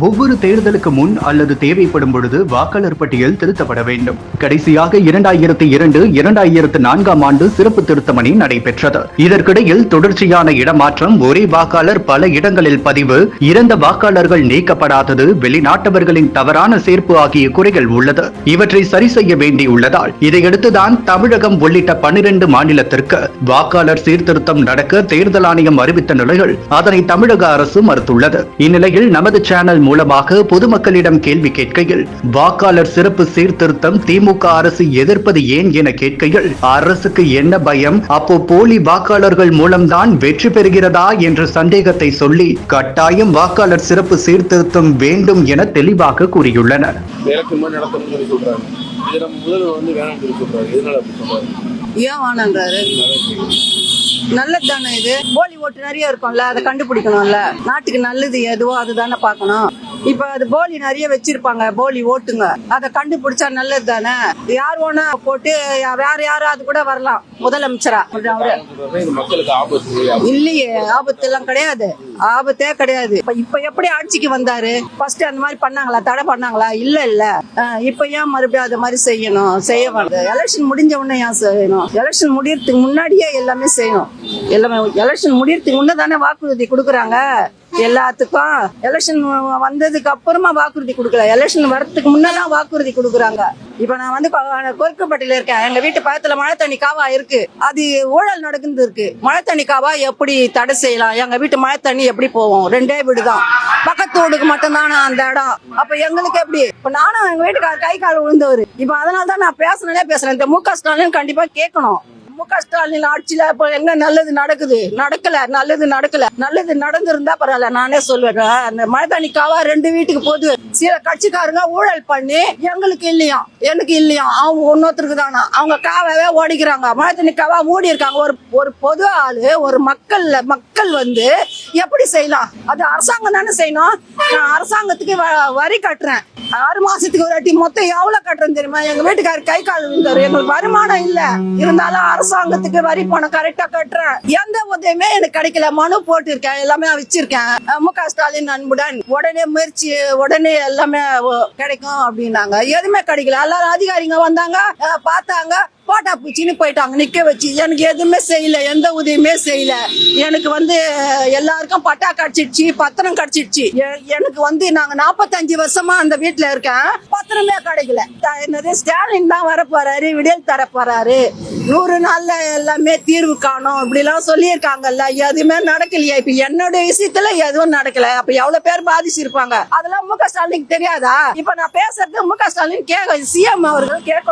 ஒவ்வொரு தேர்தலுக்கு முன் அல்லது தேவைப்படும் பொழுது வாக்காளர் பட்டியல் திருத்தப்பட வேண்டும். கடைசியாக இரண்டாயிரத்தி இரண்டு இரண்டாயிரத்து நான்காம் ஆண்டு சிறப்பு திருத்தமணி நடைபெற்றது. இதற்கிடையில் தொடர்ச்சியான இடமாற்றம் ஒரே வாக்காளர் பல இடங்களில் பதிவு இறந்த வாக்காளர்கள் நீக்கப்படாதது வெளிநாட்டவர்களின் தவறான சேர்ப்பு ஆகிய குறைகள் உள்ளது. இவற்றை சரி செய்ய வேண்டியுள்ளதால் இதையடுத்துதான் தமிழகம் உள்ளிட்ட பனிரெண்டு மாநிலத்திற்கு வாக்காளர் சீர்திருத்தம் நடக்க தேர்தல் ஆணையம் அறிவித்த நிலையில் அதனை தமிழக அரசு மறுத்துள்ளது. இந்நிலையில் நமது சேனல் மூலமாக பொதுமக்களிடம் கேள்வி கேட்கையில் வாக்காளர் சிறப்பு சீர்திருத்தம் திமுக அரசு எதிர்ப்பது ஏன் என கேட்கையில் அரசுக்கு என்ன பயம்? அப்போ போலி வாக்காளர்கள் மூலம்தான் வெற்றி பெறுகிறதா? என்ற சந்தேகத்தை சொல்லி கட்டாயம் வாக்காளர் சிறப்பு சீர்திருத்தம் வேண்டும் என தெளிவாக கூறியுள்ளனர். முதல்வர் வந்து சொல்றாரு. அப்படி சொல்றாரு? ஏன் வேணான்றாரு நல்லது தானே இது? போலி ஓட்டு நிறைய இருக்கும்ல அதை கண்டுபிடிக்கணும்ல. நாட்டுக்கு நல்லது எதுவோ அதுதானே பார்க்கணும். இப்ப அது போலி நிறைய வச்சிருப்பாங்க போலி ஓட்டுங்க. அதை கண்டுபிடிச்சா நல்லது தானே யார் வேணா போட்டு வேற யாரும் அது கூட வரலாம். முதலமைச்சரா. இல்லையே ஆபத்து எல்லாம் கிடையாது. ஆபத்தே கிடையாது. இப்ப இப்ப எப்படி ஆட்சிக்கு வந்தாரு? ஃபர்ஸ்ட் அந்த மாதிரி பண்ணாங்களா? தடை பண்ணாங்களா? இல்ல இல்ல. இப்ப ஏன் மறுபடியும் அது மாதிரி செய்யணும்? செய்ய வேண்டாம் எலெக்ஷன் முடிஞ்ச உடனே ஏன் செய்யணும்? எலெக்ஷன் முடியறதுக்கு முன்னாடியே எல்லாமே செய்யணும். எல்லாமே எலெக்ஷன் முடியறதுக்கு முன்னே தானே வாக்குறுதி கொடுக்குறாங்க? எல்லாத்துக்கும் எலெக்ஷன் வந்ததுக்கு அப்புறமா வாக்குறுதி கொடுக்கல. எலெக்ஷன் வர்றதுக்கு முன்னதான் வாக்குறுதி கொடுக்குறாங்க. இப்ப நான் வந்து கொருக்கப்பட்டியில இருக்கேன். எங்க வீட்டு பக்கத்துல மழை தண்ணி காவா இருக்கு. அது ஊழல் நடக்குது இருக்கு. மழை தண்ணி காவா எப்படி தடை செய்யலாம்? எங்க வீட்டு மழை தண்ணி எப்படி போகும்? ரெண்டே வீடு தான் பக்கத்து வீடுக்கு மட்டும்தானே அந்த இடம். அப்ப எங்களுக்கு எப்படி? இப்ப நானும் எங்க வீட்டுக்கார கை கால் விழுந்தவர். இப்ப அதனால தான் நான் பேசுனே பேசுறேன். இந்த மு க ஸ்டாலின் கண்டிப்பா கேட்கணும். மு க ஸ்டாலின் ஆட்சியில இப்ப எங்க நல்லது நடக்குது? நடக்கல நல்லது நடக்கல. நல்லது நடந்திருந்தா பரவாயில்ல நானே சொல்லுவேன் அந்த மழை காவா ரெண்டு வீட்டுக்கு போது சில கட்சிக்காரங்க ஊழல் பண்ணி எங்களுக்கு இல்லையா? எனக்கு இல்லையா? அவங்க ஒன்னொருத்தருக்கு தானா? அவங்க காவாவே ஓடிக்கிறாங்க. மழை தண்ணி காவா மூடி இருக்காங்க ஒரு ஒரு பொது ஆளு ஒரு மக்கள்ல மக்கள் வந்து எப்படி செய்யலாம்? அது அரசாங்கம் தானே செய்யணும். நான் அரசாங்கத்துக்கு வ- வரி கட்டுறேன். ஆறு மாசத்துக்கு ஒரு வாட்டி மொத்தம் எவ்வளவு கட்டுறேன் தெரியுமா? எங்க வீட்டுக்காரர் கை கால் விழுந்தாரு. எங்களுக்கு வருமானம் இல்ல. இருந்தாலும் அரசாங்கத்துக்கு வரி பணம் கரெக்டா கட்டுறேன். எந்த உதவியுமே எனக்கு கிடைக்கல. மனு போட்டிருக்கேன். எல்லாமே வச்சிருக்கேன். மு க ஸ்டாலின் அன்புடன் உடனே முயற்சி உடனே எல்லாமே கிடைக்கும் அப்படின்னாங்க. எதுவுமே கிடைக்கல. எல்லாரும் அதிகாரிங்க வந்தாங்க பார்த்தாங்க. போட்டா பூச்சின்னு போயிட்டாங்க நிக்க வச்சு. எனக்கு எதுவுமே செய்யல எந்த உதவியுமே செய்யல. எனக்கு வந்து எல்லாருக்கும் பட்டா கிடைச்சிடுச்சு பத்திரம் கிடைச்சிடுச்சு. எ- எனக்கு வந்து நாங்க நாற்பத்தஞ்சு வருஷமா அந்த வீட்டுல இருக்கேன். பத்திரமே கிடைக்கல. த- என்னது ஸ்டாலின் தான் வர போறாரு விடியல் தர போறாரு நூறு நாள்ல எல்லாமே தீர்வு காணும். இப்படி எல்லாம் சொல்லியிருக்காங்கல்ல எதுவுமே நடக்கலையே. இப்ப என்னோட விஷயத்துல எதுவும் நடக்கல. அப்ப எவ்வளவு பேர் பாதிச்சிருப்பாங்க? அதெல்லாம் மு க ஸ்டாலினுக்கு தெரியாதா? இப்ப நான் பேசுறது மு க ஸ்டாலின் கேட்க சிஎம் அவர்கள் கேட்கணும்.